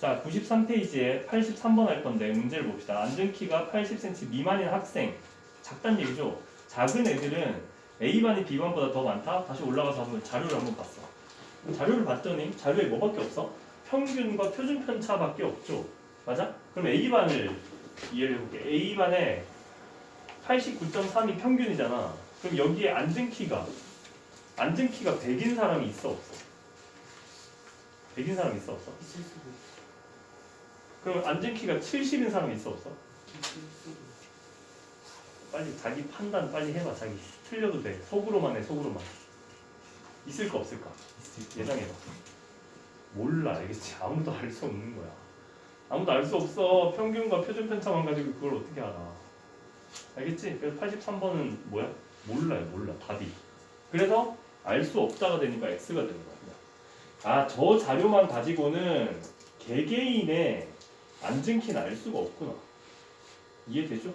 자, 93페이지에 83번 할 건데 문제를 봅시다. 앉은 키가 80cm 미만인 학생. 작단 얘기죠. 작은 애들은 A반이 B반보다 더 많다? 다시 올라가서 한번 자료를 한번 봤어. 자료를 봤더니 자료에 뭐밖에 없어? 평균과 표준 편차밖에 없죠. 맞아? 그럼 A반을 이해를 해볼게. A반에 89.3이 평균이잖아. 그럼 여기에 앉은 키가 앉은 키가 100인 사람이 있어 없어? 100인 사람이 있어 없어? 있을 수도 있어. 그럼 앉은 키가 70인 사람이 있어 없어? 빨리 자기 판단 빨리 해봐. 자기 틀려도 돼. 속으로만 해 속으로만. 있을까 없을까? 예상해봐. 몰라. 알겠지? 아무도 알 수 없는 거야. 아무도 알 수 없어. 평균과 표준 편차만 가지고 그걸 어떻게 알아? 알겠지? 그래서 83번은 뭐야? 몰라요 몰라. 답이. 그래서 알 수 없다가 되니까 x가 되는 거야. 아 저 자료만 가지고는 개개인의 앉은 키는 알 수가 없구나 이해되죠?